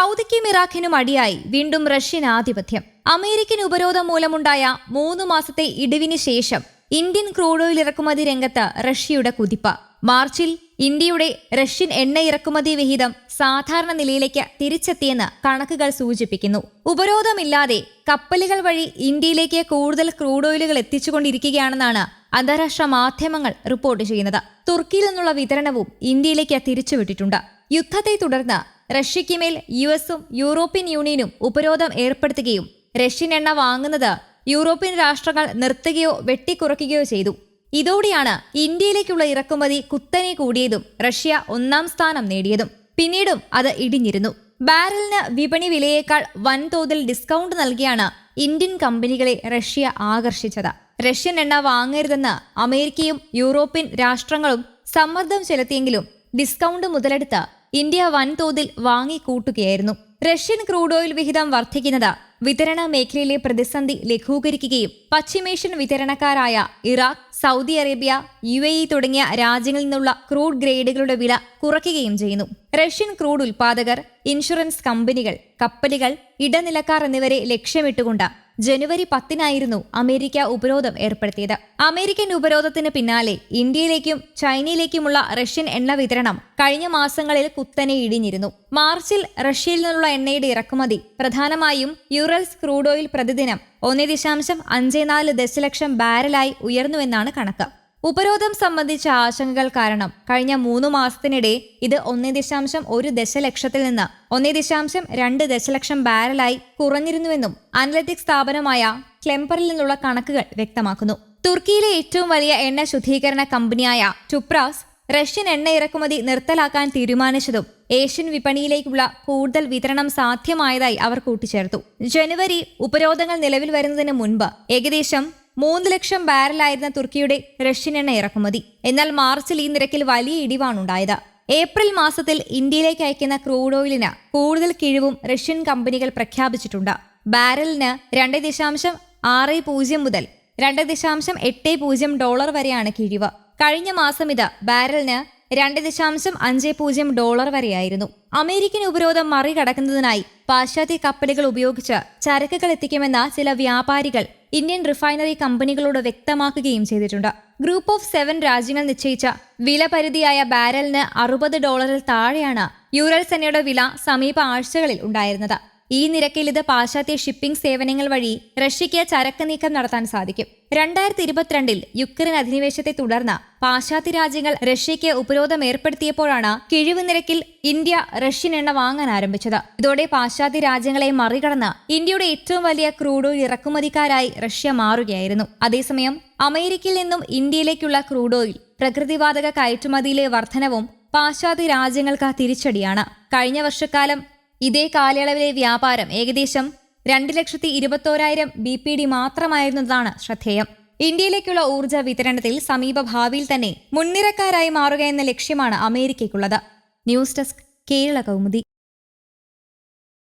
സൗദിക്കും ഇറാഖിനും അടിയായി വീണ്ടും റഷ്യൻ ആധിപത്യം. അമേരിക്കൻ ഉപരോധം മൂലമുണ്ടായ മൂന്ന് മാസത്തെ ഇടിവിന് ശേഷം ഇന്ത്യൻ ക്രൂഡ് ഓയിൽ ഇറക്കുമതി രംഗത്ത് റഷ്യയുടെ കുതിപ്പ്. മാർച്ചിൽ ഇന്ത്യയുടെ റഷ്യൻ എണ്ണ ഇറക്കുമതി വിഹിതം സാധാരണ നിലയിലേക്ക് തിരിച്ചെത്തിയെന്ന് കണക്കുകൾ സൂചിപ്പിക്കുന്നു. ഉപരോധമില്ലാതെ കപ്പലുകൾ വഴി ഇന്ത്യയിലേക്ക് കൂടുതൽ ക്രൂഡ് ഓയിലുകൾ എത്തിച്ചുകൊണ്ടിരിക്കുകയാണെന്നാണ് അന്താരാഷ്ട്ര മാധ്യമങ്ങൾ റിപ്പോർട്ട് ചെയ്യുന്നത്. തുർക്കിയിൽ നിന്നുള്ള വിതരണവും ഇന്ത്യയിലേക്ക് തിരിച്ചുവിട്ടിട്ടുണ്ട്. യുദ്ധത്തെ തുടർന്ന് റഷ്യയ്ക്ക് മേൽ യു എസും യൂറോപ്യൻ യൂണിയനും ഉപരോധം ഏർപ്പെടുത്തുകയും റഷ്യൻ എണ്ണ വാങ്ങുന്നത് യൂറോപ്യൻ രാഷ്ട്രങ്ങൾ നിർത്തുകയോ വെട്ടിക്കുറയ്ക്കുകയോ ചെയ്തു. ഇതോടെയാണ് ഇന്ത്യയിലേക്കുള്ള ഇറക്കുമതി കുത്തനെ കൂടിയതും റഷ്യ ഒന്നാം സ്ഥാനം നേടിയതും. പിന്നീടും അത് ഇടിഞ്ഞിരുന്നു. ബാരലിന് വിപണി വിലയേക്കാൾ വൻതോതിൽ ഡിസ്കൗണ്ട് നൽകിയാണ് ഇന്ത്യൻ കമ്പനികളെ റഷ്യ ആകർഷിച്ചത്. റഷ്യൻ എണ്ണ വാങ്ങരുതെന്ന് അമേരിക്കയും യൂറോപ്യൻ രാഷ്ട്രങ്ങളും സമ്മർദ്ദം ചെലുത്തിയെങ്കിലും ഡിസ്കൗണ്ട് മുതലെടുത്ത് ഇന്ത്യ വൻതോതിൽ വാങ്ങിക്കൂട്ടുകയായിരുന്നു. റഷ്യൻ ക്രൂഡ് ഓയിൽ വിഹിതം വർദ്ധിക്കുന്നത് വിതരണ മേഖലയിലെ പ്രതിസന്ധി ലഘൂകരിക്കുകയും പശ്ചിമേഷ്യൻ വിതരണക്കാരായ Iraq Saudi Arabia U A E തുടങ്ങിയ രാജ്യങ്ങളിൽ നിന്നുള്ള ക്രൂഡ് ഗ്രേഡുകളുടെ വില കുറയ്ക്കുകയും ചെയ്യുന്നു. റഷ്യൻ ക്രൂഡ് ഉൽപാദകർ ഇൻഷുറൻസ് കമ്പനികൾ കപ്പലുകൾ ഇടനിലക്കാർ എന്നിവരെ ലക്ഷ്യമിട്ടുകൊണ്ട് ജനുവരി പത്തിനായിരുന്നു അമേരിക്ക ഉപരോധം ഏർപ്പെടുത്തിയത്. അമേരിക്കൻ ഉപരോധത്തിന് പിന്നാലെ ഇന്ത്യയിലേക്കും ചൈനയിലേക്കുമുള്ള റഷ്യൻ എണ്ണ വിതരണം കഴിഞ്ഞ മാസങ്ങളിൽ കുത്തനെ ഇടിഞ്ഞിരുന്നു. മാർച്ചിൽ റഷ്യയിൽ നിന്നുള്ള എണ്ണയുടെ ഇറക്കുമതി പ്രധാനമായും യുറൽസ് ക്രൂഡ് ഓയിൽ പ്രതിദിനം ഒന്നേ ദശാംശം അഞ്ച് നാല് ദശലക്ഷം ബാരലായി ഉയർന്നുവെന്നാണ് കണക്ക്. ഉപരോധം സംബന്ധിച്ച ആശങ്കകൾ കാരണം കഴിഞ്ഞ മൂന്ന് മാസത്തിനിടെ ഇത് ഒന്നേ ദശാംശം ഒരു ദശലക്ഷത്തിൽ നിന്ന് ഒന്നേ ദശാംശം രണ്ട് ദശലക്ഷം ബാരലായി കുറഞ്ഞിരുന്നുവെന്നും അനലറ്റിക് സ്ഥാപനമായ ക്ലെംപറിൽ നിന്നുള്ള കണക്കുകൾ വ്യക്തമാക്കുന്നു. തുർക്കിയിലെ ഏറ്റവും വലിയ എണ്ണ ശുദ്ധീകരണ കമ്പനിയായ ടുപ്രാസ് റഷ്യൻ എണ്ണ ഇറക്കുമതി നിർത്തലാക്കാൻ തീരുമാനിച്ചതും ഏഷ്യൻ വിപണിയിലേക്കുള്ള കൂടുതൽ വിതരണം സാധ്യമായതായി അവർ കൂട്ടിച്ചേർത്തു. ജനുവരി ഉപരോധങ്ങൾ നിലവിൽ വരുന്നതിന് മുൻപ് ഏകദേശം മൂന്ന് ലക്ഷം ബാരലായിരുന്ന തുർക്കിയുടെ റഷ്യൻ എണ്ണ ഇറക്കുമതി. എന്നാൽ മാർച്ചിൽ ഈ നിരക്കിൽ വലിയ ഇടിവാണുണ്ടായത്. ഏപ്രിൽ മാസത്തിൽ ഇന്ത്യയിലേക്ക് അയക്കുന്ന ക്രൂഡ് ഓയിലിന് കൂടുതൽ കിഴിവും റഷ്യൻ കമ്പനികൾ പ്രഖ്യാപിച്ചിട്ടുണ്ട്. ബാരലിന് രണ്ട് ദശാംശം ആറ് പൂജ്യം മുതൽ രണ്ട് ദശാംശം എട്ട് പൂജ്യം ഡോളർ വരെയാണ് കിഴിവ്. കഴിഞ്ഞ മാസം ഇത് ബാരലിന് രണ്ട് ദശാംശം അഞ്ച് പൂജ്യം ഡോളർ വരെയായിരുന്നു. അമേരിക്കൻ ഉപരോധം മറികടക്കുന്നതിനായി പാശ്ചാത്യ കപ്പലുകൾ ഉപയോഗിച്ച് ചരക്കുകൾ എത്തിക്കുമെന്ന ചില വ്യാപാരികൾ ഇന്ത്യൻ റിഫൈനറി കമ്പനികളോട് വ്യക്തമാക്കുകയും ചെയ്തിട്ടുണ്ട്. ഗ്രൂപ്പ് ഓഫ് സെവൻ രാജ്യങ്ങൾ നിശ്ചയിച്ച വില പരിധിയായ ബാരലിന് അറുപത് ഡോളറിൽ താഴെയാണ് യൂറൽ സെനയുടെ വില സമീപ ആഴ്ചകളിൽ ഉണ്ടായിരുന്നത്. ഈ നിരക്കിൽ ഇത് പാശ്ചാത്യ ഷിപ്പിംഗ് സേവനങ്ങൾ വഴി റഷ്യയ്ക്ക് ചരക്ക് നീക്കം നടത്താൻ സാധിക്കും. രണ്ടായിരത്തി ഇരുപത്തിരണ്ടിൽ യുക്രൈൻ അധിനിവേശത്തെ തുടർന്ന് പാശ്ചാത്യ രാജ്യങ്ങൾ റഷ്യയ്ക്ക് ഉപരോധം ഏർപ്പെടുത്തിയപ്പോഴാണ് കിഴിവ് നിരക്കിൽ ഇന്ത്യ റഷ്യൻ എണ്ണ വാങ്ങാൻ ആരംഭിച്ചത്. ഇതോടെ പാശ്ചാത്യ രാജ്യങ്ങളെ മറികടന്ന് ഇന്ത്യയുടെ ഏറ്റവും വലിയ ക്രൂഡ് ഓയിൽ ഇറക്കുമതിക്കാരായി റഷ്യ മാറുകയായിരുന്നു. അതേസമയം അമേരിക്കയിൽ നിന്നും ഇന്ത്യയിലേക്കുള്ള ക്രൂഡ് ഓയിൽ പ്രകൃതിവാതക കയറ്റുമതിയിലെ വർധനവും പാശ്ചാത്യ രാജ്യങ്ങൾക്ക് തിരിച്ചടിയാണ്. കഴിഞ്ഞ വർഷക്കാലം ഇതേ കാലയളവിലെ വ്യാപാരം ഏകദേശം രണ്ട് ലക്ഷത്തി ഇരുപത്തോരായിരം ബി പി ഡി മാത്രമായിരുന്നതാണ് ശ്രദ്ധേയം. ഇന്ത്യയിലേക്കുള്ള ഊർജ വിതരണത്തിൽ സമീപ ഭാവിയിൽ തന്നെ മുൻനിരക്കാരായി മാറുക എന്ന ലക്ഷ്യമാണ് അമേരിക്കയ്ക്കുള്ളത്. News desk Kerala Kaumudi.